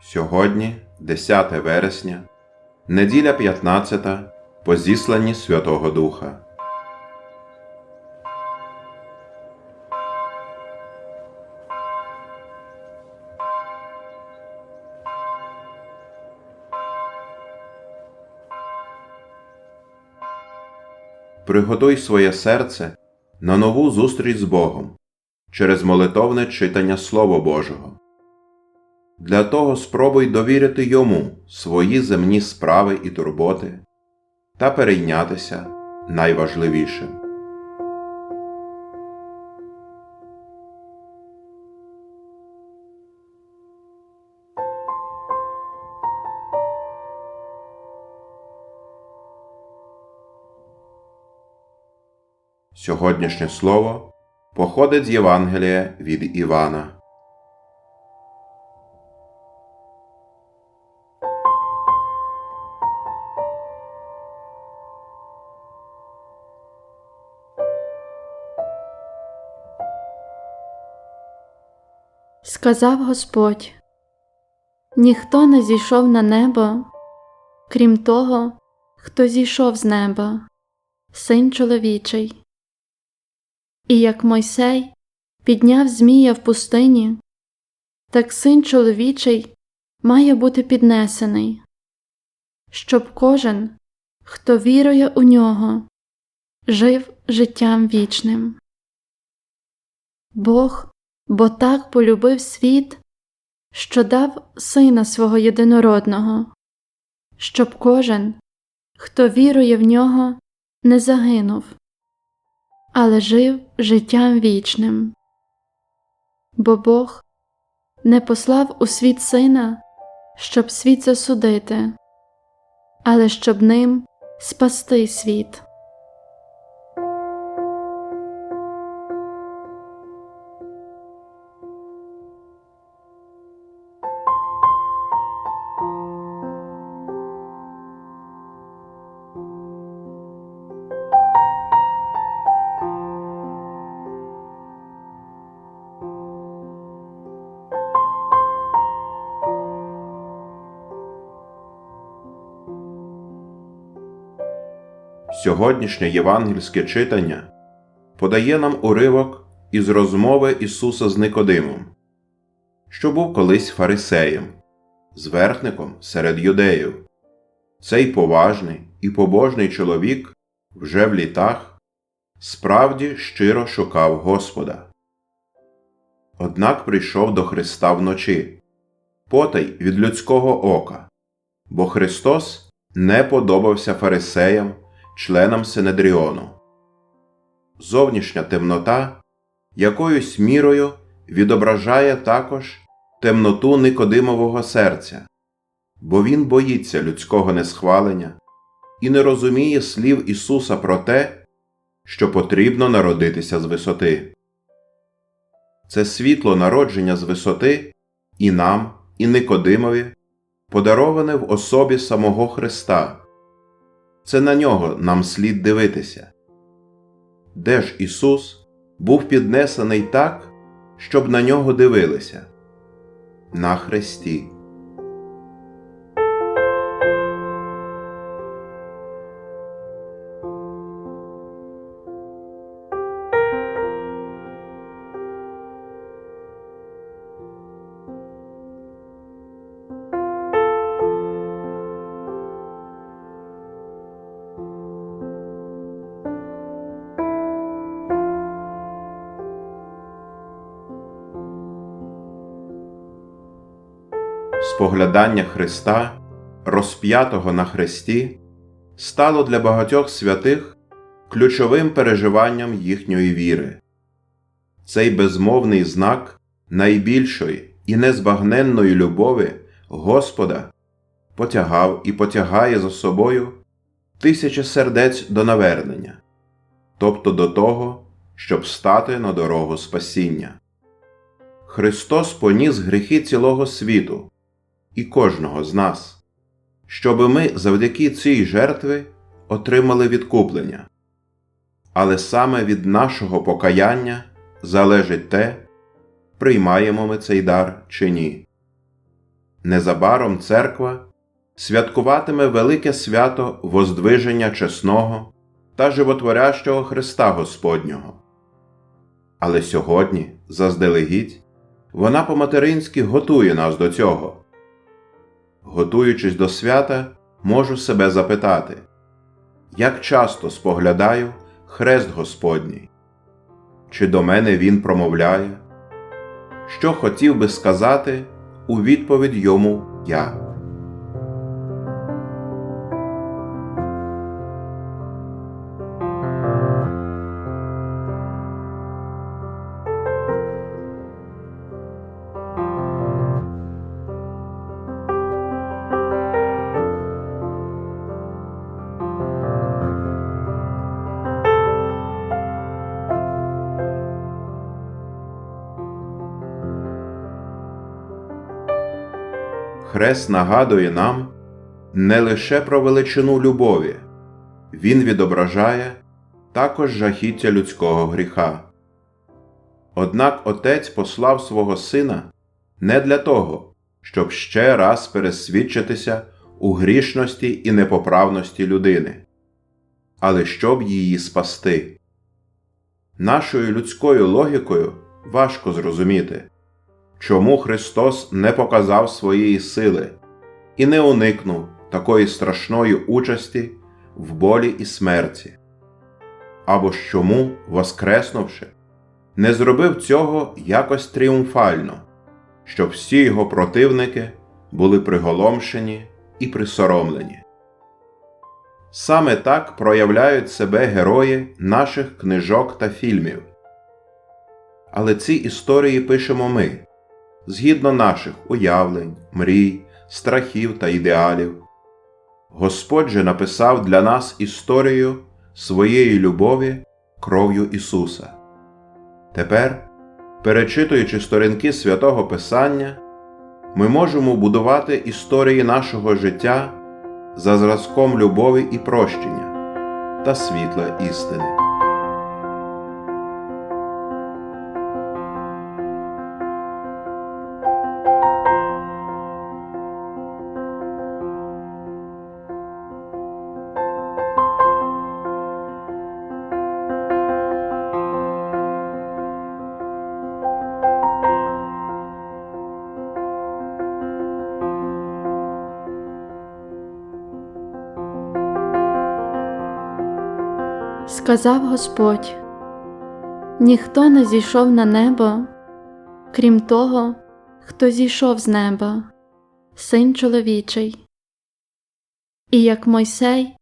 Сьогодні, 10 вересня, неділя 15 по зісланні Святого Духа. Приготуй своє серце на нову зустріч з Богом через молитовне читання Слова Божого. Для того спробуй довірити йому свої земні справи і турботи та перейнятися найважливішим. Сьогоднішнє слово походить з Євангелія від Івана. Сказав Господь, ніхто не зійшов на небо, крім того, хто зійшов з неба, син чоловічий. І як Мойсей підняв Змія в пустині, так син чоловічий має бути піднесений, щоб кожен, хто вірує у нього, жив життям вічним. Бог бо так полюбив світ, що дав Сина свого єдинородного, щоб кожен, хто вірує в нього, не загинув, але жив життям вічним. Бо Бог не послав у світ Сина, щоб світ засудити, але щоб ним спасти світ. Сьогоднішнє євангельське читання подає нам уривок із розмови Ісуса з Никодимом, що був колись фарисеєм, зверхником серед юдеїв. Цей поважний і побожний чоловік вже в літах справді щиро шукав Господа. Однак прийшов до Христа вночі, потай від людського ока, бо Христос не подобався фарисеям членам Синедріону. Зовнішня темнота якоюсь мірою відображає також темноту Никодимового серця, бо він боїться людського несхвалення і не розуміє слів Ісуса про те, що потрібно народитися з висоти. Це світло народження з висоти і нам, і Никодимові подароване в особі самого Христа це на нього нам слід дивитися. Де ж Ісус був піднесений так, щоб на нього дивилися? На хресті. Споглядання Христа, розп'ятого на хресті, стало для багатьох святих ключовим переживанням їхньої віри. Цей безмовний знак найбільшої і незбагненної любові Господа потягав і потягає за собою тисячі сердець до навернення, тобто до того, щоб стати на дорогу спасіння. Христос поніс гріхи цілого світу і кожного з нас, щоби ми завдяки цій жертві отримали відкуплення. Але саме від нашого покаяння залежить те, приймаємо ми цей дар чи ні. незабаром церква святкуватиме велике свято Воздвиження чесного та животворящого Христа Господнього. Але сьогодні, заздалегідь, вона по-материнськи готує нас до цього. Готуючись до свята, можу себе запитати, як часто споглядаю хрест Господній, чи до мене він промовляє, що хотів би сказати у відповідь йому я. Хрест нагадує нам не лише про величину любові, він відображає також жахіття людського гріха. Однак Отець послав свого Сина не для того, щоб ще раз пересвідчитися у грішності і непоправності людини, але щоб її спасти. Нашою людською логікою важко зрозуміти чому Христос не показав своєї сили і не уникнув такої страшної участі в болі і смерті, або ж чому, воскреснувши, не зробив цього якось тріумфально, щоб всі його противники були приголомшені і присоромлені. Саме так проявляють себе герої наших книжок та фільмів. Але ці історії пишемо ми, згідно наших уявлень, мрій, страхів та ідеалів. Господь же написав для нас історію своєї любові кров'ю Ісуса. Тепер, перечитуючи сторінки святого Писання, ми можемо будувати історії нашого життя за зразком любові і прощення та світла істини. Сказав Господь: Ніхто не зійшов на небо, крім того, хто зійшов з неба, син чоловічий. І як Мойсей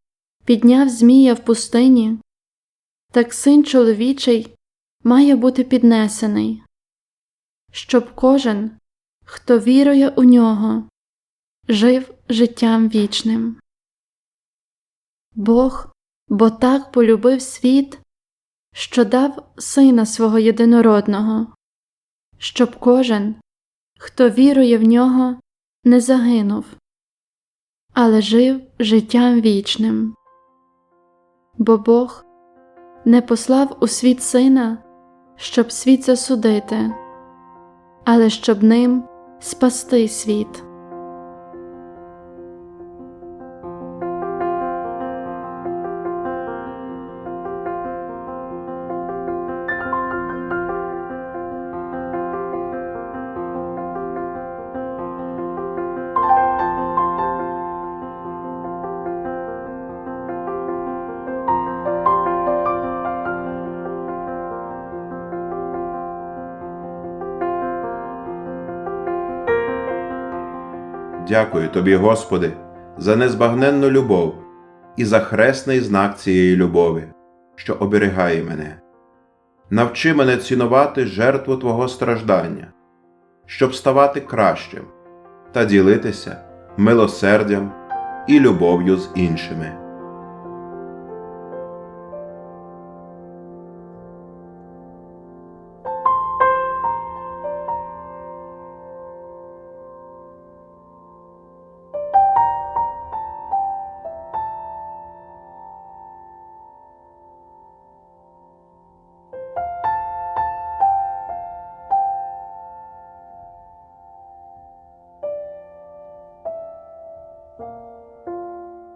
підняв Змія в пустині, так син чоловічий має бути піднесений, щоб кожен, хто вірує у нього, жив життям вічним. Бог бо так полюбив світ, що дав Сина свого єдинородного, щоб кожен, хто вірує в нього, не загинув, але жив життям вічним. Бо Бог не послав у світ Сина, щоб світ засудити, але щоб ним спасти світ. Дякую тобі, Господи, за незбагненну любов і за хресний знак цієї любові, що оберігає мене. Навчи мене цінувати жертву Твого страждання, щоб ставати кращим та ділитися милосердям і любов'ю з іншими.